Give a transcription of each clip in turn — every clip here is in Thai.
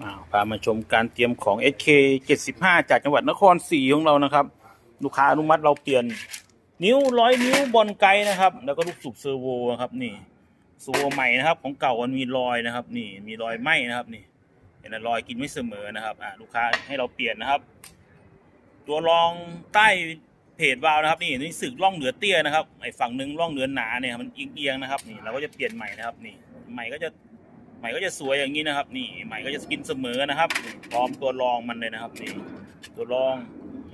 อ้าพามาชมการเตรียมของ SK 75 จากจังหวัดนครศรีของเรานะครับ ลูกค้าอนุมัติเราเปลี่ยน นิ้วร้อยนิ้วบอลไกนะครับ แล้วก็ลูกสูบเซอร์โวนะครับนี่เซอร์โวใหม่นะครับ ของเก่ามันมีรอยนะครับ นี่มีรอยไหม้นะครับนี่เห็นไหมรอยกินไม่เสมอนะครับอ่าลูกค้าให้เราเปลี่ยนนะครับ ตัวรองใต้เพจวาล์วนะครับ นี่นี่สึกร่องเหนือเตี้ยนะครับไอ้ฝั่งหนึ่งร่องเหนือหนาเนี่ยมันเอียงๆนะครับ นี่เราก็จะเปลี่ยนใหม่นะครับ นี่ใหม่ก็จะ ใหม่ก็จะสวยอย่างนี้นะครับ นี่ใหม่ก็จะกินเสมอนะครับพร้อมตัวรองมันเลยนะครับนี่ตัวรอง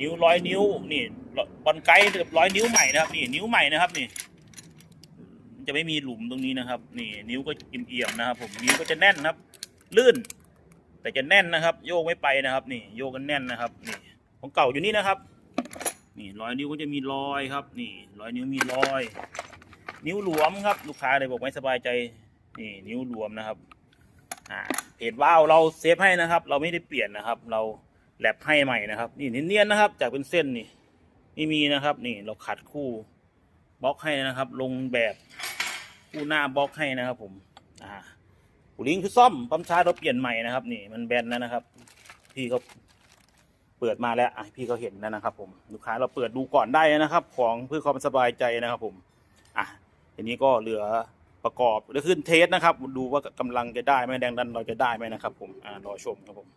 นิ้วร้อยนิ้วนี่บอลไกด์ร้อยนิ้วใหม่นะครับนี่นิ้วใหม่นะครับนี่มันจะไม่มีหลุมตรงนี้นะครับ นี่นิ้วก็เอี่ยมๆนะครับ ผมนิ้วก็จะแน่นครับ ลื่น แต่จะแน่นนะครับ โยกไม่ไปนะครับ นี่โยกกันแน่นนะครับ นี่ของเก่าอยู่นี่นะครับ นี่ร้อยนิ้วก็จะมีรอยครับ นี่ร้อยนิ้วมีรอย นิ้วหลวมครับ ลูกค้าเลยบอกไม่สบายใจ นี่นิ้วรวมนะครับ อ่าเพจว้าวเราเซฟให้นะครับ เราไม่ได้เปลี่ยนนะครับ เราแลบให้ใหม่นะครับ นี่เนียนๆนะครับ จากเป็นเส้นนี่ไม่มีนะครับ นี่เราขัดคู่บล็อกให้นะครับ ลงแบบคู่หน้าบล็อกให้นะครับ ผม อ่าหูลิงคือซ่อมปั๊มชาร์จเราเปลี่ยนใหม่นะครับ นี่มันแบนแล้วนะครับ พี่เขาเปิดมาแล้วพี่เขาเห็นแล้วนะครับ ผมลูกค้าเราเปิดดูก่อนได้นะครับ ของเพื่อความสบายใจนะครับ ผม อะทีนี้ก็เหลือ ประกอบหรือขึ้นเทสนะครับ ดูว่ากำลังจะได้ไหมแรงดันเราจะได้ไหมนะครับ ผมอรอชมครับผม